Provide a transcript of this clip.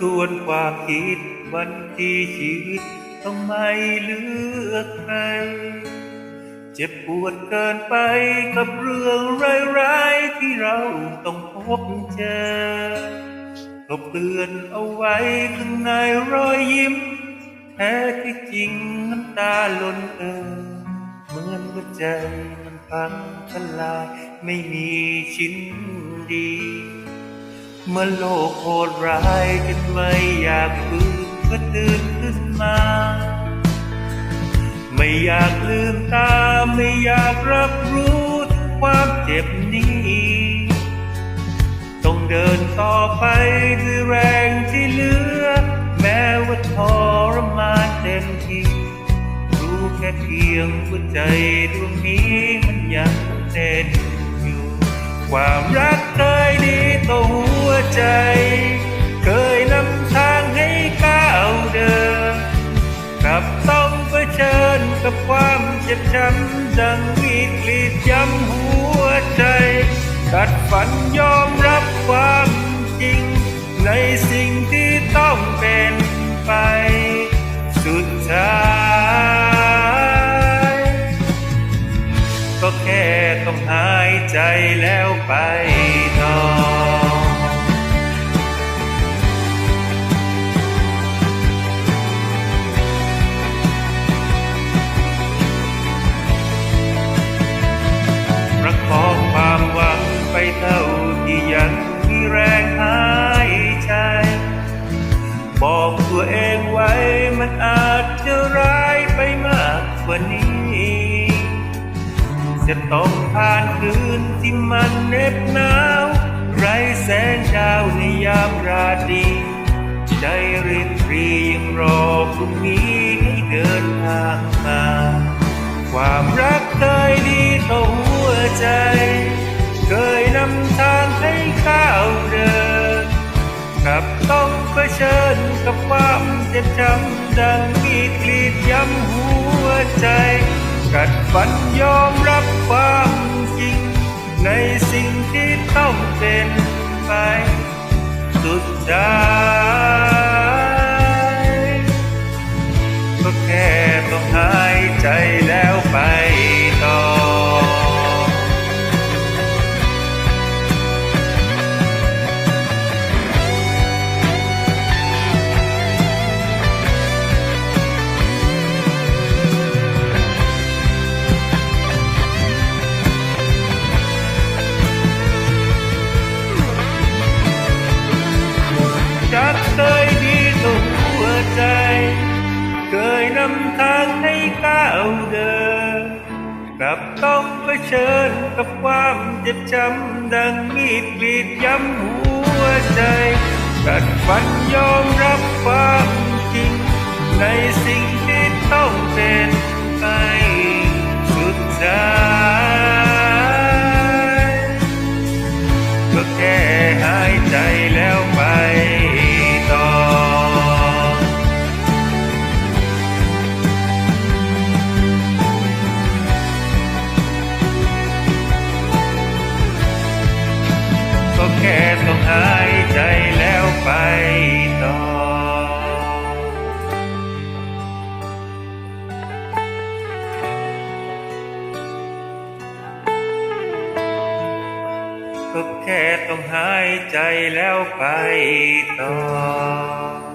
ทวนความคิดวันที่ชีวิตต้องไม่เลือกใคร เจ็บปวดเกินไปกับเรื่องร้ายๆที่เราต้องพบเจอก็เตือนเอาไว้ข้างในรอยยิ้ม แท้ที่จริงน้ำตาล้นเอ่อเหมือนหัวใจมันพังทลายไม่มีชิ้นดี เมื่อโลกโหดร้ายจนไม่อยากฟื้นก็ตื่นขึ้นมา ไม่อยากลืมตาไม่อยากรับรู้ความเจ็บนี้ต้องเดินต่อไปด้วยแรงที่เหลือ แม้ว่าทรมานเต็มที่รู้แค่เพียงหัวใจดวงนี้มันยังเต้นอยู่ ความรักเคยดีต่อ ใจ เคยนำทางให้ก้าวเดินกลับต้องเผชิญกับความเจ็บช้ำดังมีดกรีดย้ำหัวใจกัดฝันยอมรับความจริง ในสิ่งที่ต้องเป็นไปสุดท้ายก็แค่ต้องหายใจแล้วไป ยังมีแรงหายใจ บอกตัวเองไว้มันอาจจะร้ายไปมากกว่านี้ จะต้องผ่านคืนที่มันเหน็บหนาว ไรแสงดาวในยามราตรีใจริบรียังรอพรุ่งนี้ให้เดินทางมา ความรักเคยดี กับความเจ็บช้ำดังมีกรีดย้ำหัวใจ กัดฟันยอมรับความจริง ในสิ่งที่ต้องเป็นไปสุดท้าย นำทางให้ก้าวเดิน กลับต้องเผชิญกับความเจ็บช้ำดังมีดกรีดย้ำหัวใจกัดฟันยอมรับความจริง ในสิ่งที่ต้องเป็น ต้องหายใจแล้วไปต่อก็แค่ต้องหายใจแล้วไปต่อ